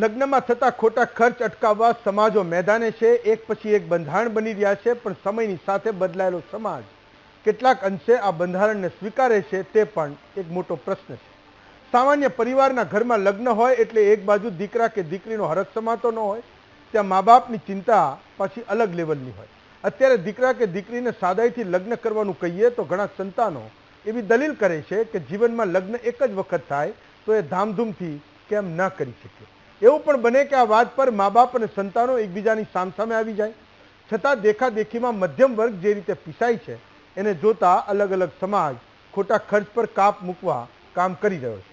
લગ્નમાં થતા ખોટા ખર્ચ અટકાવવા સમાજો મેદાને છે, એક પછી એક બંધારણ બની રહ્યા છે, પણ સમયની સાથે બદલાયેલો સમાજ કેટલાક અંશે આ બંધારણને સ્વીકારે છે તે પણ એક મોટો પ્રશ્ન છે. સામાન્ય પરિવારના ઘરમાં લગ્ન હોય એટલે એક બાજુ દીકરા કે દીકરીનો હરખ સમાતો ન હોય, ત્યાં મા બાપની ચિંતા પાછી અલગ લેવલની હોય. અત્યારે દીકરા કે દીકરીને સાદાઈથી લગ્ન કરવાનું કહીએ તો ઘણા સંતાનો એવી દલીલ કરે છે કે જીવનમાં લગ્ન એક જ વખત થાય તો એ ધામધૂમથી કેમ ન કરી શકીએ એવું પણ બને કે આ વાત પર મા બાપ અને સંતાનો એકબીજાની સામસામે આવી જાય. છતાં દેખાદેખીમાં મધ્યમ વર્ગ જે રીતે પીસાય છે, એને જોતા અલગ અલગ સમાજ ખોટા ખર્ચ પર કાપ મૂકવા કામ કરી રહ્યો છે.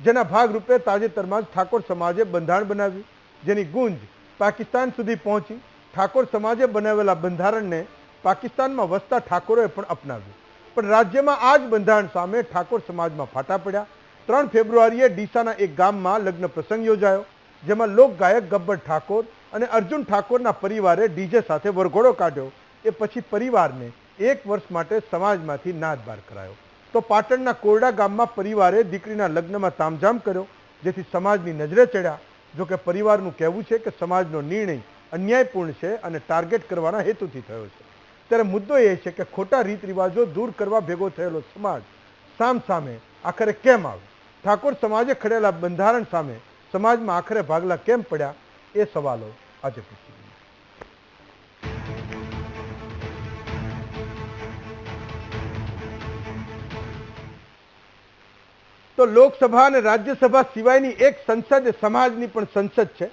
જેના ભાગરૂપે તાજેતરમાં જ ઠાકોર સમાજે બંધારણ બનાવ્યું, જેની ગુંજ પાકિસ્તાન સુધી પહોંચી ઠાકોર સમાજે બનાવેલા બંધારણને પાકિસ્તાનમાં વસતા ઠાકોરોએ પણ અપનાવ્યું. પણ રાજ્યમાં આ જ બંધારણ સામે ઠાકોર સમાજમાં ફાટા પડ્યા. ત્રણ ફેબ્રુઆરીએ ડીસાના એક ગામમાં લગ્ન પ્રસંગ યોજાયો. જેમાં લોક ગાયક ગબ્બર ઠાકોર અને અર્જુન ઠાકોરના પરિવારે ડીજે સાથે વરઘોડો કાઢ્યો. એ પછી પરિવારને એક વર્ષ માટે સમાજમાંથી નાદબાર કરાયો. તો પાટણના કોરડા ગામમાં પરિવારે દીકરીના લગ્નમાં તામઝામ કર્યો, જેથી સમાજની નજરે ચડ્યા. જોકે પરિવારનું કહેવું છે કે સમાજનો નિર્ણય અન્યાયપૂર્ણ છે અને ટાર્ગેટ કરવાના હેતુથી થયો છે. ત્યારે મુદ્દો એ છે કે ખોટા રીત રિવાજો દૂર કરવા ભેગો થયેલો સમાજ સામ સામે આખરે કેમ આવ્યો? ઠાકોર સમાજે ખડેલા બંધારણ સામે સમાજમાં આખરે ભાગલા કેમ પડ્યા એ સવાલો આજે પૂછી તો લોકસભા અને રાજ્યસભા સિવાયની એક સંસદ સમાજની પણ સંસદ છે.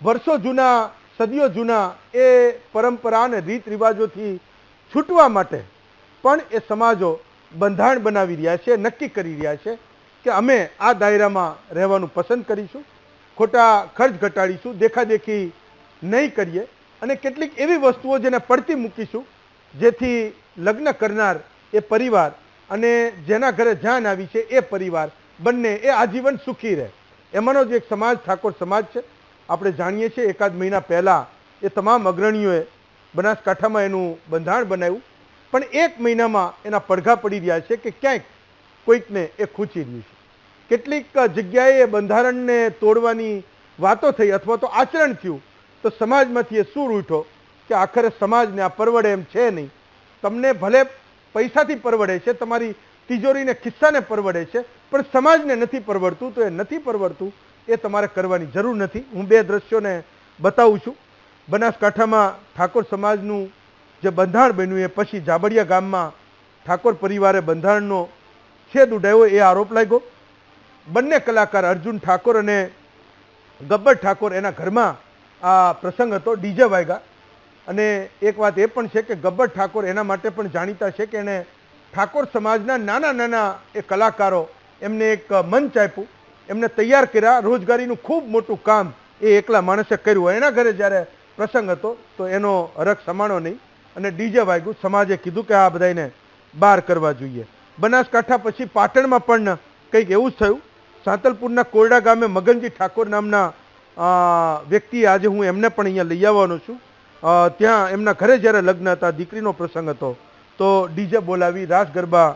વર્ષો જૂના, સદીઓ જૂના એ પરંપરા અને રીત રિવાજોથી છૂટવા માટે પણ એ સમાજો બંધારણ બનાવી રહ્યા છે, નક્કી કરી રહ્યા છે. કે અમે આ દાયરામાં રહેવાનું પસંદ કરીશું, ખોટા ખર્ચ ઘટાડીશું, દેખાદેખી નહીં કરીએ અને કેટલીક એવી વસ્તુઓ જેને પડતી મૂકીશું, જેથી લગ્ન કરનાર એ પરિવાર અને જેના ઘરે જાન આવી છે એ પરિવાર બંને એ આજીવન સુખી રહે. એમાંનો જ એક સમાજ, ઠાકોર સમાજ છે. આપણે જાણીએ છીએ એકાદ મહિના પહેલાં એ તમામ અગ્રણીઓએ બનાસકાંઠામાં એનું બંધારણ બનાવ્યું. પણ એક મહિનામાં એના પડઘા પડી રહ્યા છે કે ક્યાંક કોઈકને એ ખૂંચી રહ્યું છે. કેટલીક જગ્યાએ બંધારણને તોડવાની વાતો થઈ અથવા તો આચરણ થયું, તો સમાજમાંથી એ સૂર ઉઠો કે આખરે સમાજને આ પરવડે એમ છે નહીં. તમને ભલે પૈસાથી પરવડે છે, તમારી તિજોરીને ખિસ્સાને પરવડે છે, પણ સમાજને નથી પરવડતું, તો એ નથી પરવડતું, એ તમારે કરવાની જરૂર નથી. હું બે દ્રશ્યોને બતાવું છું. બનાસકાંઠામાં ઠાકોર સમાજનું જે બંધારણ બન્યું, એ પછી જાબડિયા ગામમાં ઠાકોર પરિવારે બંધારણનો છેદ ઉડાવ્યો એ આરોપ લાગ્યો. બંને કલાકાર અર્જુન ઠાકોર અને ગબ્બર ઠાકોર એના ઘરમાં આ પ્રસંગ હતો, ડીજે વાગ્યા. અને એક વાત એ પણ છે કે ગબ્બર ઠાકોર એના માટે પણ જાણીતા છે કે એણે ઠાકોર સમાજના નાના નાના એ કલાકારો એમને એક મંચ આપ્યું. એમને તૈયાર કર્યા. રોજગારીનું ખૂબ મોટું કામ એ એકલા માણસે કર્યું એના ઘરે જ્યારે પ્રસંગ હતો તો એનો હરખ સમાણો નહીં. અને ડીજે વાગ્યું. સમાજે કીધું કે આ બધાને બહાર કરવા જોઈએ. બનાસકાંઠા પછી પાટણમાં પણ કંઈક એવું જ થયું. સાંતલપુરના કોરડા ગામે મગનજી ઠાકોર નામના વ્યક્તિ આજે હું એમને પણ અહીંયા લઈ આવવાનો છું. ત્યાં એમના ઘરે જ્યારે લગ્ન હતા, દીકરીનો પ્રસંગ હતો, તો ડીજે બોલાવી રાસ ગરબા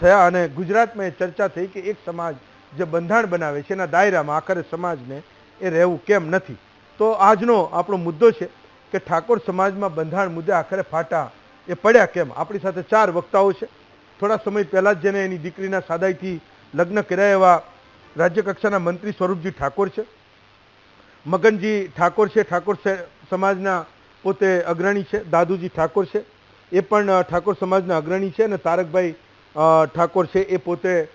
થયા અને ગુજરાતમાં એ ચર્ચા થઈ કે એક સમાજ જે બંધારણ બનાવે છે, એના દાયરામાં આખરે સમાજને એ રહેવું કેમ નથી. તો આજનો આપણો મુદ્દો છે કે ઠાકોર સમાજમાં બંધારણ મુદ્દે આખરે ફાટા એ પડ્યા કેમ? આપણી સાથે ચાર વક્તાઓ છે. થોડા સમય પહેલાં જ જેને એની દીકરીના સાદાઈથી લગ્ન કર્યા એવા રાજ્ય કક્ષાના મંત્રી સ્વરૂપજી ઠાકોર છે. મગનજી ઠાકોર છે, ઠાકોર સમાજના પોતે અગ્રણી છે, દાદુજી ઠાકોર છે. એ પણ ઠાકોર સમાજના અગ્રણી છે અને તારકભાઈ ઠાકોર છે. એ પોતે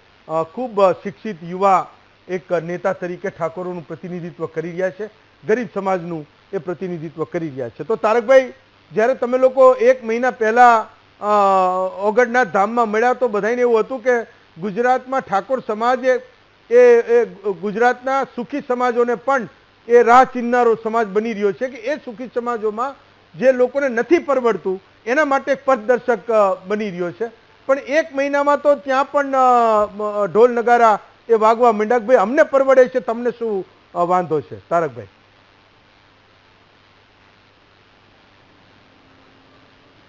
ખૂબ શિક્ષિત યુવા એક નેતા તરીકે ઠાકોરોનું પ્રતિનિધિત્વ કરી રહ્યા છે. ગરીબ સમાજનું એ પ્રતિનિધિત્વ કરી રહ્યા છે. તો તારકભાઈ, જ્યારે તમે લોકો એક મહિના પહેલા અ, ધામમાં મળ્યા તો બધાને એવું હતું કે ગુજરાતમાં ઠાકોર સમાજ એ એ ગુજરાતના સુખી સમાજોને પણ એ રાહ ચીનનારો સમાજ બની રહ્યો છે કે એ સુખી સમાજોમાં જે લોકોને નથી પરવડતું એના માટે પથદર્શક બની રહ્યો છે. પણ એક મહિનામાં તો ત્યાં પણ ઢોલ નગારા એ વાગવા માંડ્યા અમને પરવડે છે તમને શું વાંધો છે? Tarakbhai.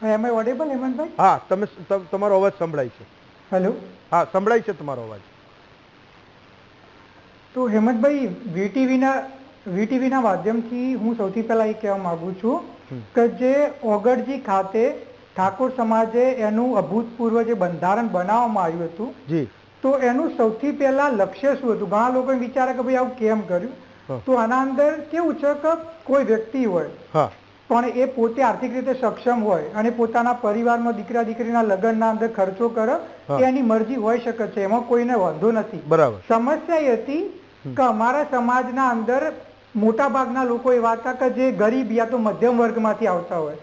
Am I audible Hemantbhai? હા તમે તમારો અવાજ સંભળાય છે. હેલો હા સંભળાય છે તમારો અવાજ. તો હેમંતભાઈ વીટીવીના વીટીવીના માધ્યમથી હું સૌથી પહેલા એ કહેવા માંગુ છું કે જે ઓગળજી ખાતે ઠાકોર સમાજે એનું અભૂતપૂર્વ જે બંધારણ બનાવવામાં આવ્યું હતું જી. તો એનું સૌથી પહેલા લક્ષ્ય શું હતું? ઘણા લોકો વિચારે કે ભાઈ આવું કેમ કર્યું? તો આના અંદર કેવું છે કે કોઈ વ્યક્તિ હોય હા. પણ એ પોતે આર્થિક રીતે સક્ષમ હોય અને પોતાના પરિવારમાં દીકરા દીકરીના લગ્નના અંદર ખર્ચો કરે એ એની મરજી હોઈ શકે છે. એમાં કોઈને વાંધો નથી. બરાબર. સમસ્યા એ હતી કે અમારા સમાજના અંદર મોટા ભાગના લોકો એવા હતા કે જે ગરીબ યા તો મધ્યમ વર્ગમાંથી આવતા હોય.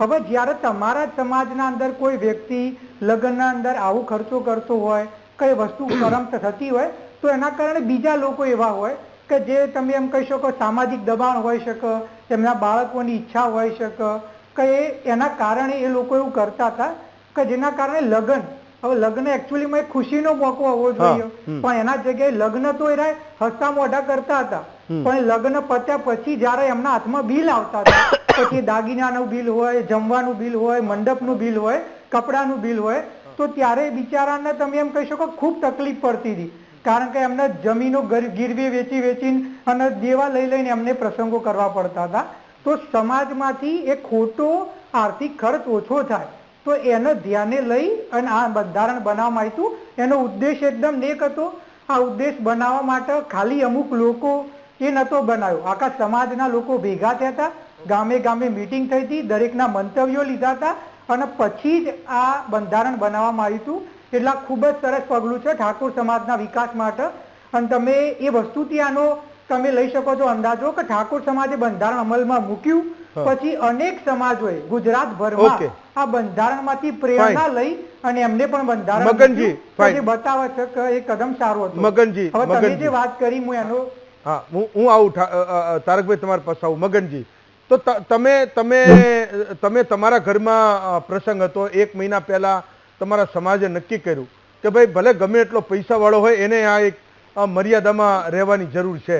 હવે જ્યારે તમારા સમાજના અંદર કોઈ વ્યક્તિ લગ્નના અંદર આવું ખર્ચો કરતો હોય કઈ વસ્તુ કરમ થતી હોય તો એના કારણે બીજા લોકો એવા હોય કે જે તમે એમ કહી શકો સામાજિક દબાણ હોઈ શકે તેમના બાળકોની ઈચ્છા હોઈ શકે કે એ એના કારણે એ લોકો એવું કરતા હતા કે જેના કારણે લગ્ન હવે લગ્ન એકચ્યુઅલીમાં એક ખુશીનો મોકો હોવો જોઈએ. પણ એના જગ્યાએ લગ્ન તો એ હસતા મોઢા કરતા હતા. પણ લગ્ન પત્યા પછી જ્યારે એમના હાથમાં બિલ આવતા હતા પછી દાગીનાનું બિલ હોય જમવાનું બિલ હોય મંડપનું બિલ હોય કપડાનું બિલ હોય તો ત્યારે બિચારાને તમે એમ કહી શકો ખૂબ તકલીફ પડતી હતી. કારણ કે એમને જમીનો ગર- ગીરવે વેચી વેચીને અને દેવા લઈ લઈને એમને પ્રસંગો કરવા પડતા હતા. તો સમાજમાંથી એ ખોટો આર્થિક ખર્ચ ઓછો થાય તો એને ધ્યાને લઈ અને આ બંધારણ બનાવવામાં આવ્યું એનો ઉદ્દેશ એકદમ નેક હતો. આ ઉદ્દેશ બનાવવા માટે ખાલી અમુક લોકો એ નહોતો બનાવ્યો. આખા સમાજના લોકો ભેગા થયા હતા. ગામે ગામે મીટિંગ થઈ હતી. દરેકના મંતવ્યો લીધા હતા. અને પછી જ આ બંધારણ બનાવવામાં આવ્યું હતું. એટલે આ ખૂબ જ સરસ પગલું છે ઠાકોર સમાજના વિકાસ માટે. અને તમે એ વસ્તુથી આનો તમે લઈ શકો છો અંદાજો કે ઠાકોર સમાજે બંધારણ અમલમાં મૂક્યું. પછી અનેક સમાજોએ ગુજરાત ભરમાં આ બંધારણમાંથી પ્રેરણા લઈ અને એમને પણ બંધારણ મગનજી. બતાવે છે કે એ કદમ સારો હતો. મગનજી, હવે તમે જે વાત કરી હું એનો હા હું હું આવું તારકભાઈ તમારા પાસે આવું મગનજી તો તમે તમે તમે તમારા ઘરમાં પ્રસંગ હતો. એક મહિના પહેલા તમારા સમાજે નક્કી કર્યું કે ભાઈ ભલે ગમે એટલો પૈસાવાળો હોય એને આ એક મર્યાદામાં રહેવાની જરૂર છે.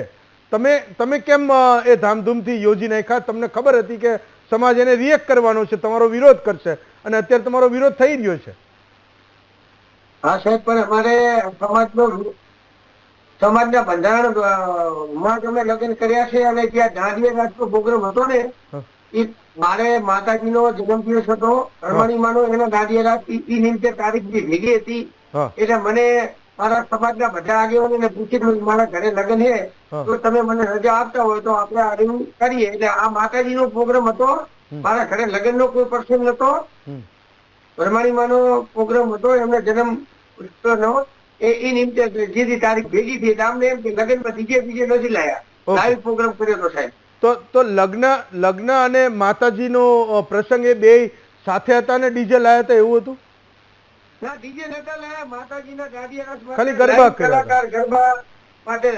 તમે તમે કેમ એ ધામધૂમથી યોજી નાખ્યા? તમને ખબર હતી કે સમાજ એને રિએક્ટ કરવાનો છે તમારો વિરોધ કરશે અને અત્યારે તમારો વિરોધ થઈ રહ્યો છે. હા સાહેબ પણ અમારે સમાજનો સમાજના બંધારણમાં અમે લગ્ન કર્યા છે અને ત્યાં દાંડિયા રાતનો પ્રોગ્રામ હતો ને એ મારે માતાજીનો જન્મદિવસ હતો. હરમણીમાંનો માનો એના દાદીયા ઈ એ નિમિત્તે તારીખ જે ભેગી હતી એટલે મને મારા સમાજના બધા આગેવાનોને પૂછ્યું મારા ઘરે લગ્ન છે તો તમે મને રજા આપતા હોય તો આપણે આવું કરીએ. એટલે આ માતાજીનો પ્રોગ્રામ હતો. મારા ઘરે લગ્નનો કોઈ પ્રસંગ નતો. હમ. પરમાણીમાંનો પ્રોગ્રામ હતો એમને જન્મ ઉત્સવનો. એ એ નિમિત્તે જે તારીખ ભેગી થઈ એટલે અમને એમ કે લગ્નમાં ડીજે બીજે નથી લાયા. લાઈવ પ્રોગ્રામ કર્યો હતો સાહેબ. તો તો લગ્ન લગ્ન અને માતાજીનો પ્રસંગ એ બે સાથે હતા ને ડીજે લાયા હતા એવું હતું? ખાલી ગરબા ગરબા માટે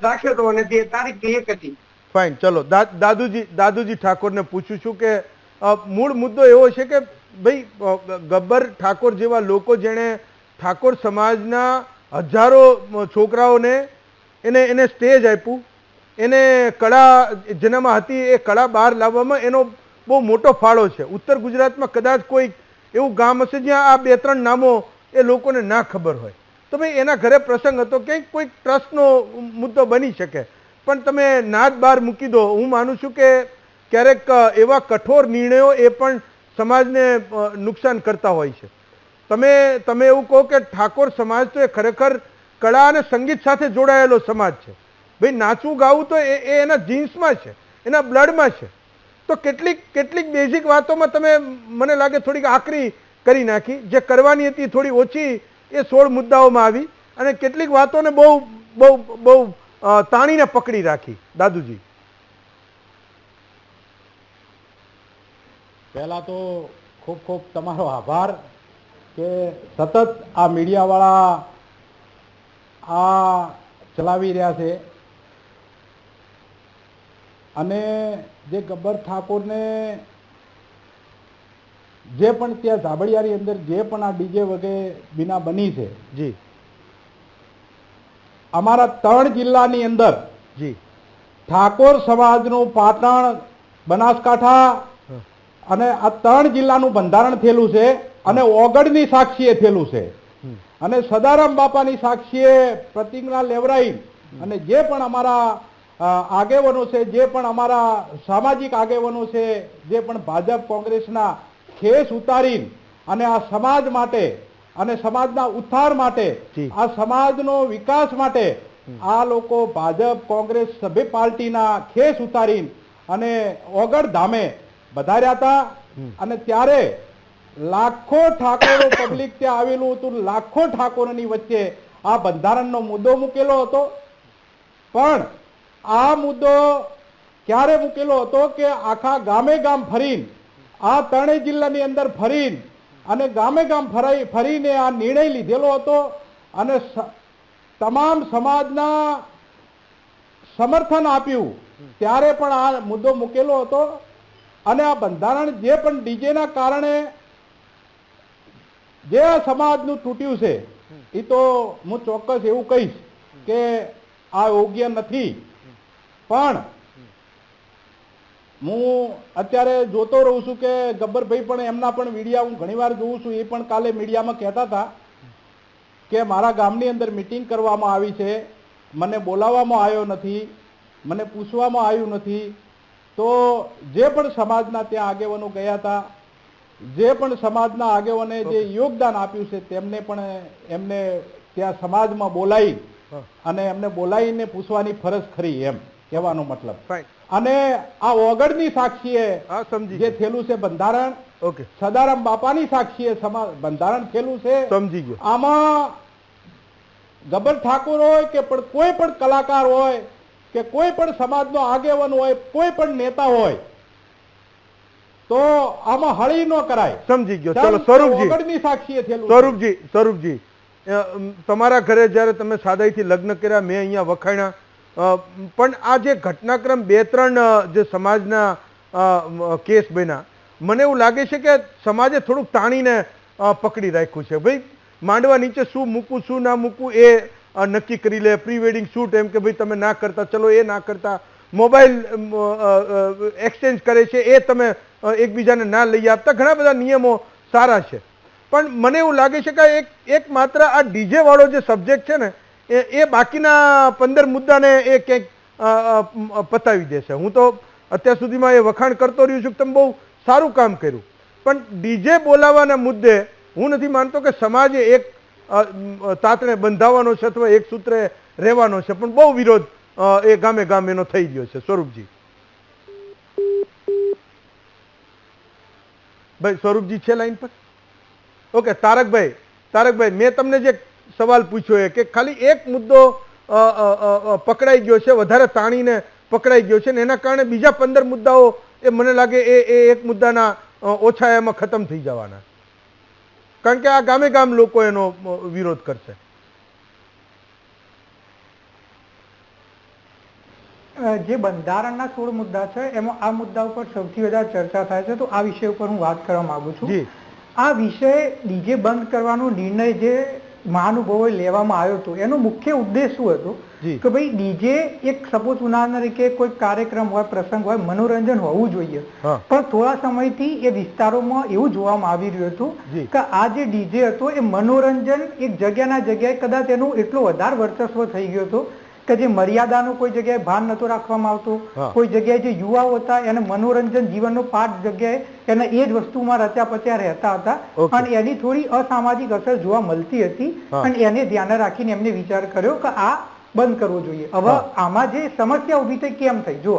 રાખ્યો હતો અને તે તારીખ એક હતી. ફાઇન ચલો દાદુજી દાદુજી ઠાકોરને પૂછું છું કે મૂળ મુદ્દો એવો છે કે ભાઈ ગબ્બર ઠાકોર જેવા લોકો જેણે ઠાકોર સમાજના હજારો છોકરાઓને એને એને સ્ટેજ આપ્યું એને કળા, જેનામાં હતી એ કળા બહાર લાવવામાં એનો બહુ મોટો ફાળો છે. ઉત્તર ગુજરાતમાં કદાચ કોઈ એવું ગામ હશે જ્યાં આ બે ત્રણ નામો એ લોકોને ના ખબર હોય. તો ભાઈ એના ઘરે પ્રસંગ હતો ક્યાંક કોઈક ટ્રસ્ટનો મુદ્દો બની શકે. પણ તમે નાદ બહાર મૂકી દો. હું માનું છું કે ક્યારેક એવા કઠોર નિર્ણયો એ પણ સમાજને નુકસાન કરતા હોય છે. તમે તમે એવું કહો કે ઠાકોર સમાજ તો એ ખરેખર કળા અને સંગીત સાથે જોડાયેલો સમાજ છે. ભાઈ, નાચવું ગાવું તો એ એના જીન્સમાં છે, એના બ્લડમાં છે. તો કેટલીક કેટલીક બેઝિક વાતોમાં તમે મને લાગે થોડીક આકરી કરી નાખી. જે કરવાની હતી થોડી ઓછી એ સોળ મુદ્દાઓમાં આવી અને કેટલીક વાતોને બહુ બહુ બહુ તાણીને પકડી રાખી. દાદુજી. પહેલાં તો ખૂબ ખૂબ તમારો આભાર કે સતત આ મીડિયાવાળા આ ચલાવી રહ્યા છે. અને જે ગબ્બર ઠાકોરને જે પણ ત્યાં ધાબળિયાની અંદર જે પણ આ ડીજે વગેરે બિના બની છે જી. અમારા ત્રણ જિલ્લાની અંદર જી. ઠાકોર સમાજનું પાટણ બનાસકાંઠા અને આ ત્રણ જિલ્લાનું બંધારણ થયેલું છે અને ઓગળની સાક્ષીએ થયેલું છે. અને સદારામ બાપાની સાક્ષીએ પ્રતિજ્ઞા લેવરાઈ અને જે પણ અમારા આગેવાનો છે જે પણ અમારા સામાજિક આગેવાનો છે જે પણ ભાજપ કોંગ્રેસના ખેસ ઉતારીને અને આ સમાજ માટે અને સમાજના ઉત્થાન માટે આ સમાજનો વિકાસ માટે આ લોકો ભાજપ કોંગ્રેસ સભ્ય પાર્ટીના ખેસ ઉતારીને અને ઓગળ ધામે વધાર્યા હતા. અને ત્યારે લાખો ઠાકોરો પબ્લિક ત્યાં આવેલું હતું. લાખો ઠાકોરોની વચ્ચે આ બંધારણનો મુદ્દો મૂકેલો હતો. પણ આ મુદ્દો ક્યારે મૂકેલો હતો કે આખા ગામે ગામ ફરીને, આ ત્રણેય જિલ્લાની અંદર ફરીને અને ગામે ગામ ફરાઈ, ફરીને આ નિર્ણય લીધેલો હતો અને તમામ સમાજના સમર્થન આપ્યું ત્યારે પણ આ મુદ્દો મૂકેલો હતો અને આ બંધારણ જે પણ ડીજેના કારણે જે સમાજનું તૂટ્યું છે એ તો હું ચોક્કસ એવું કહીશ કે આ યોગ્ય નથી. પણ હું અત્યારે જોતો રહું છું કે ગબ્બરભાઈ પણ એમના પણ વિડીયા હું ઘણીવાર જોઉં છું એ પણ કાલે મીડિયામાં કહેતા હતા કે મારા ગામની અંદર મિટિંગ કરવામાં આવી છે મને બોલાવવામાં આવ્યો નથી મને પૂછવામાં આવ્યું નથી. તો જે પણ સમાજના ત્યાં આગેવાનો ગયા હતા જે પણ સમાજના આગેવાને જે યોગદાન આપ્યું છે તેમને પણ એમને ત્યાં સમાજમાં બોલાવી અને એમને બોલાવીને પૂછવાની ફરજ ખરી એમ. કહેવાનો મતલબ. અને આ ઓગળની સાક્ષીએ જે થયેલું છે બંધારણ ઓકે. સદારામ બાપાની સાક્ષીએ બંધારણ થયેલું છે. સમજી ગયો. આમાં ગબર ઠાકોર હોય કે પણ કોઈ પણ કલાકાર હોય કે કોઈ પણ સમાજનો આગેવાન હોય કોઈ પણ નેતા હોય તો આમાં હળી ન કરાય. સમજી ગયો. ચલો સ્વરૂપજી. ઓગળની સાક્ષીએ થયેલું સ્વરૂપજી સ્વરૂપજી. તમારા ઘરે જ્યારે તમે સાદાઈથી લગ્ન કર્યા મેં અહીંયા વખાણ્યા પણ આ જે ઘટનાક્રમ બે ત્રણ જે સમાજના કેસ બન્યા, મને એવું લાગે છે કે સમાજે થોડુંક તાણીને પકડી રાખ્યું છે. ભાઈ, માંડવા નીચે શું મૂકવું, શું ના મૂકવું એ નક્કી કરી લે. પ્રી વેડિંગ શૂટ એમ કે ભાઈ તમે ના કરતા, ચલો એ ના કરતા. મોબાઈલ એક્સચેન્જ કરે છે, એ તમે એકબીજાને ના લઈ આપતા. ઘણા બધા નિયમો સારા છે. પણ મને એવું લાગે છે કે એક એક માત્ર આ ડીજે વાળો જે સબ્જેક્ટ છે ને એ એ બાકીના પંદર મુદ્દાને એ ક્યાંક પતાવી દેશે. હું તો અત્યાર સુધીમાં એ વખાણ કરતો રહ્યો છું કે તમે બહુ સારું કામ કર્યું. પણ ડીજે બોલાવવાના મુદ્દે હું નથી માનતો કે સમાજે એક તાતણે બંધાવવાનો છે અથવા એક સૂત્રે રહેવાનો છે, પણ બહુ વિરોધ એ ગામે ગામ એનો થઈ ગયો છે. સ્વરૂપજી. ભાઈ, સ્વરૂપજી છે લાઈન પર? ઓકે, તારકભાઈ તારકભાઈ, મેં તમને જે સવાલ પૂછ્યો એ કે ખાલી એક મુદ્દો પકડાઈ ગયો છે વધારે તાણીને પકડાઈ ગયો છે ને એના કારણે બીજા પંદર મુદ્દાઓ એ મને લાગે એ એ એક મુદ્દાના ઓછા એમાં ખતમ થઈ જવાના. કારણ કે આ ગામે ગામ લોકો એનો વિરોધ કરશે. જે બંધારણના સોળ મુદ્દા છે એમાં આ મુદ્દા ઉપર સૌથી વધારે ચર્ચા થાય છે તો આ વિષય ઉપર હું વાત કરવા માંગુ છું. આ વિષય ડીજે બંધ કરવાનો નિર્ણય જે મહાનુભાવોએ લેવામાં આવ્યો હતો. એનો મુખ્ય ઉદ્દેશ શું હતો? કે ભાઈ ડીજે એક સપોઝ ઉદાહરણ તરીકે કોઈ કાર્યક્રમ હોય પ્રસંગ હોય મનોરંજન હોવું જોઈએ. પણ થોડા સમયથી એ વિસ્તારોમાં એવું જોવામાં આવી રહ્યું હતું કે આ જે ડીજે હતો એ મનોરંજન એક જગ્યાના જગ્યાએ કદાચ એનું એટલો વધારે વર્ચસ્વ થઈ ગયો હતો કે જે મર્યાદાનું કોઈ જગ્યાએ ભાન નતો રાખવામાં આવતું. કોઈ જગ્યાએ જે યુવાઓ હતા એને મનોરંજન જીવનનો પાઠ જગ્યાએ એને એ જ વસ્તુમાં રચ્યા પચ્યા રહેતા હતા. અને એની થોડી અસામાજિક અસર જોવા મળતી હતી. અને એને ધ્યાને રાખીને એમને વિચાર કર્યો કે આ બંધ કરવો જોઈએ. હવે આમાં જે સમસ્યા ઊભી થઈ કેમ થઈ? જુઓ.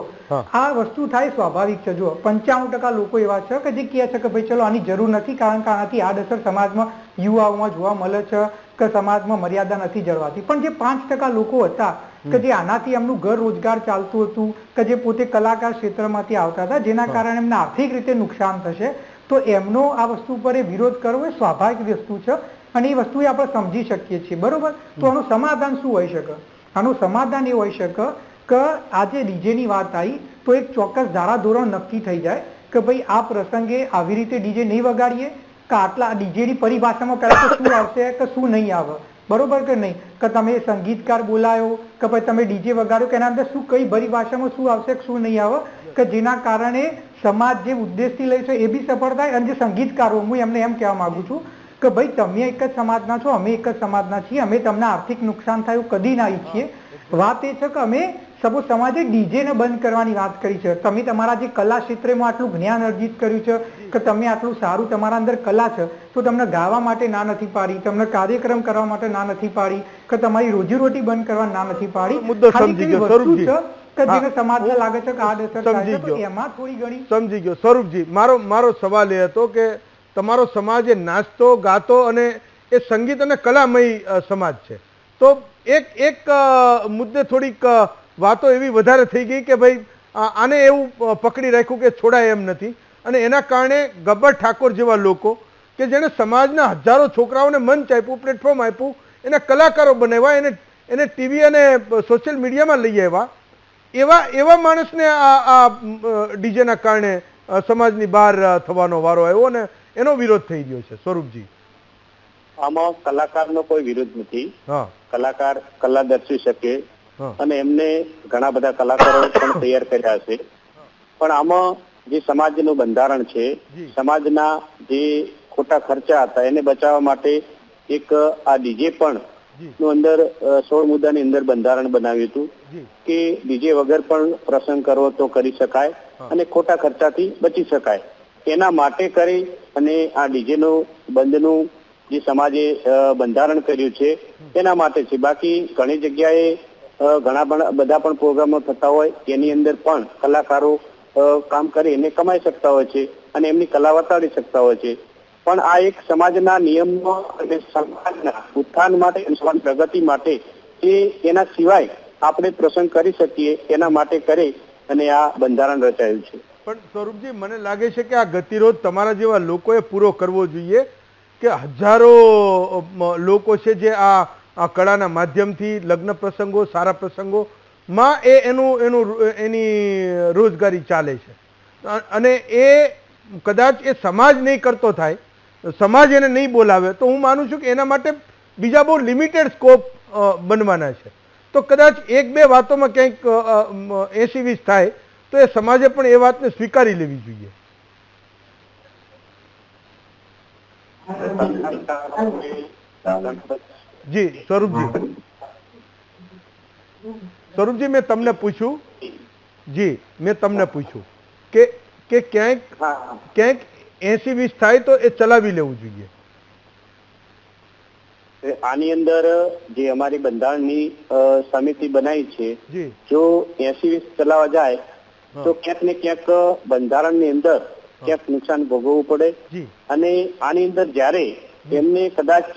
આ વસ્તુ થાય સ્વાભાવિક છે. જુઓ. પંચાણું ટકા લોકો એવા છે કે જે કહે છે કે ભાઈ ચલો આની જરૂર નથી કારણ કે આનાથી આડઅસર સમાજમાં યુવાઓમાં જોવા મળે છે કે સમાજમાં મર્યાદા નથી જળવાતી. પણ જે પાંચ ટકા લોકો હતા કે જે આનાથી એમનું ઘર રોજગાર ચાલતું હતું કે જે પોતે કલાકાર ક્ષેત્રમાંથી આવતા હતા જેના કારણે એમને આર્થિક રીતે નુકસાન થશે તો એમનો આ વસ્તુ પર એ વિરોધ કરવો એ સ્વાભાવિક વસ્તુ છે અને એ વસ્તુ આપણે સમજી શકીએ છીએ બરોબર? તો આનું સમાધાન શું હોઈ શકે? આનું સમાધાન એ હોઈ શકે કે આજે ડીજેની વાત આવી તો એક ચોક્કસ ધારાધોરણ નક્કી થઈ જાય કે ભાઈ આ પ્રસંગે આવી રીતે ડીજે નહીં વગાડીએ કે આટલા ડીજેની પરિભાષામાં પહેલા તો શું આવશે કે શું નહીં આવે. બરોબર કે નહીં? કે તમે સંગીતકાર બોલાયો, કે પછી તમે ડીજે વગાડો કે એના અંદર શું, કઈ પરિભાષામાં શું આવશે શું નહીં આવે? કે જેના કારણે સમાજ જે ઉદ્દેશથી લે છે એ બી સફળ થાય અને જે સંગીતકારો, હું એમને એમ કહેવા માગું છું કે ભાઈ, તમે એક જ સમાજના છો, અમે એક જ સમાજના છીએ, અમે તમને આર્થિક નુકસાન થાય કદી ના ઈચ્છીએ. વાત એ છે કે અમે સપોઝ સમાજે ડીજે ને બંધ કરવાની વાત કરી છે. તમે તમારા જે કલા ક્ષેત્રમાં આટલું જ્ઞાન અર્જિત કર્યું છે કે તમે આટલું સારું તમારા અંદર કલા છે તો તમને ગાવા માટે ના નથી પાડી તમને કાર્યક્રમ કરવા માટે ના નથી પાડી કે તમારી રોજીરોટી બંધ કરવા ના નથી પાડી. મુદ્દો સમજી ગયો, સ્વરૂપજી. કે જેને સમાજને લાગે છે કે આડઅસર સમજી ગયો. એમાં થોડી ઘણી સમજી ગયો. સ્વરૂપજી મારો મારો સવાલ એ હતો કે તમારો સમાજ એ નાચતો ગાતો અને એ સંગીત અને કલામય સમાજ છે. તો એક એક મુદ્દે થોડીક વાતો એવી વધારે થઈ ગઈ કે ભાઈ આને એવું પકડી રાખ્યું કે છોડાય એમ નથી. અને એના કારણે ગબ્બર ઠાકોર જેવા લોકો કે જેણે સમાજના હજારો છોકરાઓને મંચ આપ્યું પ્લેટફોર્મ આપ્યું એને કલાકારો બનાવ્યા એને એને ટીવી અને સોશિયલ મીડિયામાં લઈ આવ્યા. એવા એવા માણસને આ આ ડીજેના કારણે સમાજની બહાર થવાનો વારો આવ્યો અને એનો વિરોધ થઈ ગયો છે. સ્વરૂપજી. આમાં કલાકારનો કોઈ વિરોધ નથી. હા. કલાકાર કલા દર્શી શકે અને એમને ઘણા બધા કલાકારો પણ તૈયાર કર્યા છે. પણ આમાં જે સમાજનું બંધારણ છે સમાજના જે ખોટા ખર્ચા હતા એને બચાવવા માટે એક આ ડીજે પણ નું અંદર સોળ મુદ્દાની અંદર બંધારણ બનાવ્યું હતું કે ડીજે વગર પણ પ્રસંગ કરવો તો કરી શકાય અને ખોટા ખર્ચાથી બચી શકાય. એના માટે કરી અને આ ડીજે નું બંધનું જે સમાજે બંધારણ કર્યું છે એના માટે છે. બાકી ઘણી જગ્યાએ ઘણા પણ, બધા પણ પ્રોગ્રામો થતા હોય એની અંદર પણ કલાકારો કામ કરી એને કમાઈ શકતા હોય છે અને એમની કલા વતાડી શકતા હોય છે. પણ આ એક સમાજના નિયમો અને સમાજના ઉત્થાન માટે પ્રગતિ માટે એ એના સિવાય આપણે પ્રસંગ કરી શકીએ, એના માટે કરે અને આ બંધારણ રચાયું છે. પણ સ્વરૂપજી, મને લાગે છે કે આ ગતિરોધ તમારા જેવા લોકોએ પૂરો કરવો જોઈએ કે હજારો લોકો છે જે આ આ કળાના માધ્યમથી લગ્ન પ્રસંગો સારા પ્રસંગોમાં એ એનું એનું એની રોજગારી ચાલે છે અને એ કદાચ એ સમાજ નહીં કરતો થાય સમાજ એને નહીં બોલાવે તો હું માનું છું કે એના માટે બીજા બહુ લિમિટેડ સ્કોપ બનવાના છે તો કદાચ એક બે વાતોમાં ક્યાંક એસી વીસ થાય તો એ સમાજે પણ એ વાતને સ્વીકારી લેવી જોઈએ જી સ્વરૂપજી. સ્વરૂપજી મેં તમને પૂછ્યું જી મેં તમને પૂછ્યું કે કે ક્યાંક ક્યાંક એસી વીસ થાય તો એ ચલાવી લેવું જોઈએ. આની અંદર જે અમારી બંધારણની સમિતિ બનાવી છે જો. એસી વીસ ચલાવવા જાય તો ક્યાંક ને ક્યાંક બંધારણની અંદર ક્યાંક નુકસાન ભોગવવું પડે. અને આની અંદર જ્યારે એમને કદાચ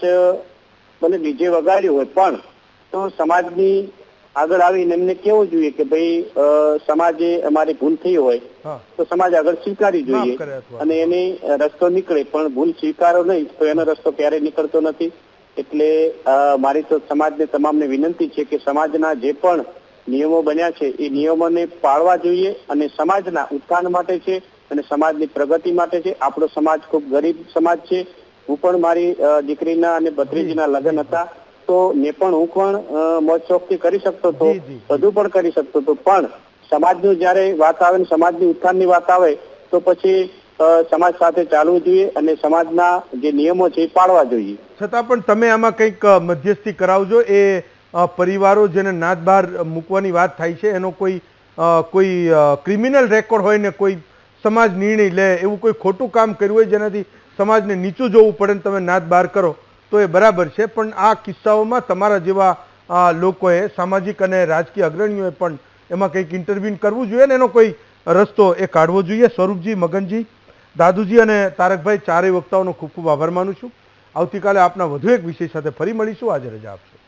મને ડીજે વગાડ્યું હોય પણ તો સમાજની આગળ આવીને એમને કેવું જોઈએ કે ભાઈ સમાજે અમારી ભૂલ થઈ હોય તો સમાજ આગળ સ્વીકારી જોઈએ અને એને રસ્તો નીકળે પણ ભૂલ સ્વીકારો નહીં તો એનો રસ્તો ક્યારેય નીકળતો નથી. એટલે મારી તો સમાજને તમામને વિનંતી છે કે સમાજના જે પણ નિયમો બન્યા છે એ નિયમોને પાળવા જોઈએ અને સમાજના ઉત્થાન માટે છે અને સમાજની પ્રગતિ માટે છે. આપણો સમાજ ખૂબ ગરીબ સમાજ છે. હું પણ મારી દીકરીના અને ભત્રીજીના લગ્ન હતા તો ને પણ હું પણ મોજ શોખથી કરી શકતો હતો. બધું પણ કરી શકતો હતો. પણ સમાજનું જયારે વાત આવે ને સમાજની ઉત્થાનની વાત આવે તો પછી સમાજ સાથે ચાલવું જોઈએ અને સમાજના જે નિયમો છે એ પાળવા જોઈએ. છતાં પણ તમે આમાં કંઈક મધ્યસ્થી કરાવજો. એ પરિવારો જેને નાદ બહાર મૂકવાની વાત થાય છે એનો કોઈ કોઈ ક્રિમિનલ રેકોર્ડ હોય ને કોઈ સમાજ નિર્ણય લે એવું કોઈ ખોટું કામ કર્યું હોય જેનાથી સમાજને નીચું જોવું પડે ને તમે નાદ બહાર કરો, તો એ બરાબર છે. પણ આ કિસ્સાઓમાં તમારા જેવા લોકોએ સામાજિક અને રાજકીય અગ્રણીઓએ પણ એમાં કંઈક ઇન્ટરવ્યૂ કરવું જોઈએ ને એનો કોઈ રસ્તો એ કાઢવો જોઈએ. સ્વરૂપજી મગનજી, દાદુજી અને તારકભાઈ ચારેય વક્તાઓનો ખૂબ ખૂબ આભાર માનું છું. આવતીકાલે આપના વધુ એક વિષય સાથે ફરી મળીશું. આજે રજા આપશો.